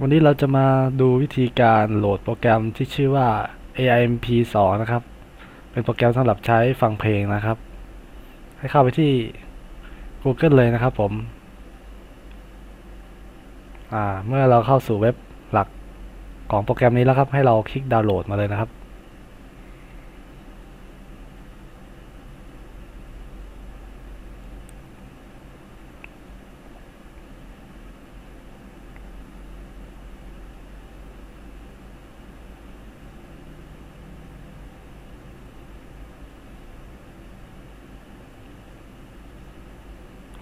วันนี้เราจะมาดูวิธีการโหลดโปรแกรมที่ชื่อว่า AIMP 2 นะครับ เป็นโปรแกรมสำหรับใช้ฟังเพลงนะครับ ให้เข้าไปที่ Google เลยนะครับผมอ่าเมื่อเราเข้าสู่เว็บหลักของโปรแกรมนี้แล้วครับ ให้เราคลิกดาวน์โหลดมาเลยนะครับ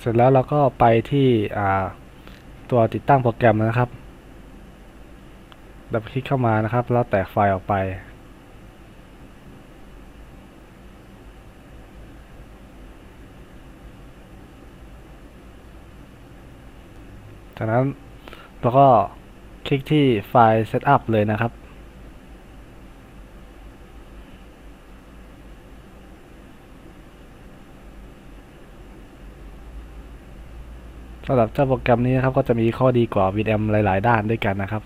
เสร็จแล้วเราก็ไปที่ตัวติดตั้งโปรแกรมนะครับดับคลิกเข้ามานะครับ แล้วแตกไฟล์ออกไป จากนั้นเราก็คลิกที่ไฟล์ Setup เลยนะครับำหรับเจ้าโปรแกรมนี้นะครับก็จะมีข้อดีกว่า VM หลาย ๆ ด้านด้วยกันนะครับ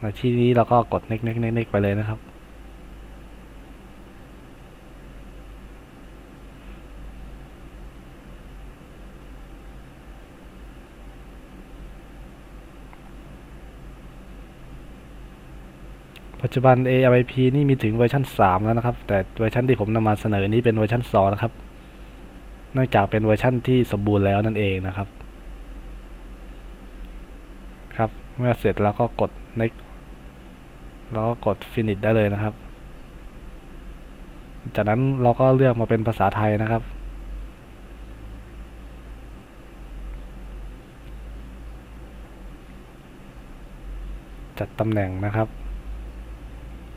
ในที่นี้เราก็กด next next next next ไปเลยนะครับ ปัจจุบัน AIP นี่มีถึงเวอร์ชัน3 แล้วนะครับ แต่เวอร์ชันที่ผมนำมาเสนอนี้เป็นเวอร์ชัน2นะครับเนื่องจากเป็นเวอร์ชันที่สมบูรณ์แล้วนั่นเองนะครับ ครับ เมื่อเสร็จแล้วก็กด next แล้วก็กด finish ได้เลยนะครับ จากนั้นเราก็เลือกมาเป็นภาษาไทยนะครับ จัดตำแหน่งนะครับ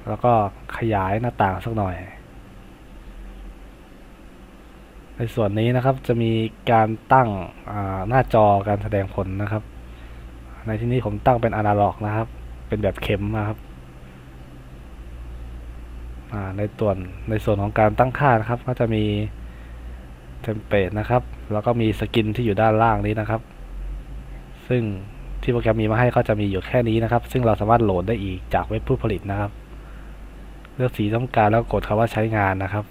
แล้วก็ขยายหน้าต่างสักหน่อยในส่วนนี้นะครับจะมีการตั้งหน้าจอการแสดงผลนะครับ ในที่นี้ผมตั้งเป็นอนาล็อกนะครับ เป็นแบบเข็มนะครับในส่วนในส่วนของการตั้งค่านะครับ ก็จะมีเทมเพลตนะครับ แล้วก็มีสกินที่อยู่ด้านล่างนี้นะครับ ซึ่งที่โปรแกรมมีมาให้ก็จะมีอยู่แค่นี้นะครับ ซึ่งเราสามารถโหลดได้อีกจากเว็บผู้ผลิตนะครับ เลือกสีต้องการแล้วกดคำว่าใช้งานนะครับ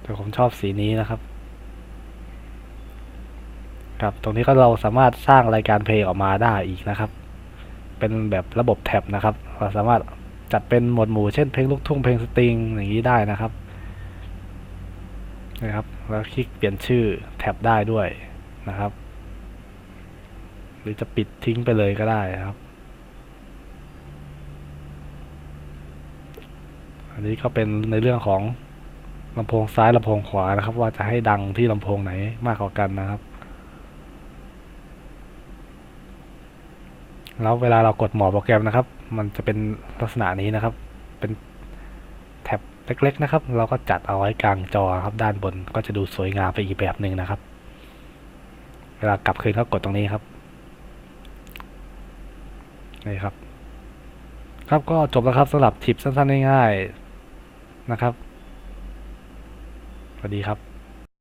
แต่ผมชอบสีนี้นะครับ ครับ ตรงนี้ก็เราสามารถสร้างรายการเพลงออกมาได้อีกนะครับ เป็นแบบระบบแท็บนะครับ เราสามารถจัดเป็นหมวดหมู่เช่นเพลงลูกทุ่งเพลงสตริงอย่างนี้ได้นะครับนะครับ แล้วคลิกเปลี่ยนชื่อแท็บได้ด้วยนะครับ หรือจะปิดทิ้งไปเลยก็ได้ครับ อันนี้ก็เป็นในเรื่องของลำโพงซ้ายลำโพงขวานะครับ ว่าจะให้ดังที่ลำโพงไหนมากกว่ากันนะครับ แล้วเวลาเรากดหมอโปรแกรมนะครับ มันจะเป็นลักษณะนี้นะครับ เป็นแท็บเล็กๆนะครับ เราก็จัดเอาไว้กลางจอครับ ด้านบนก็จะดูสวยงามไปอีกแบบหนึ่งนะครับ เวลากลับคืนก็กดตรงนี้ครับนี่ครับ ครับก็จบแล้วครับสำหรับทิปสั้นๆง่ายๆนะครับสวัสดีครับ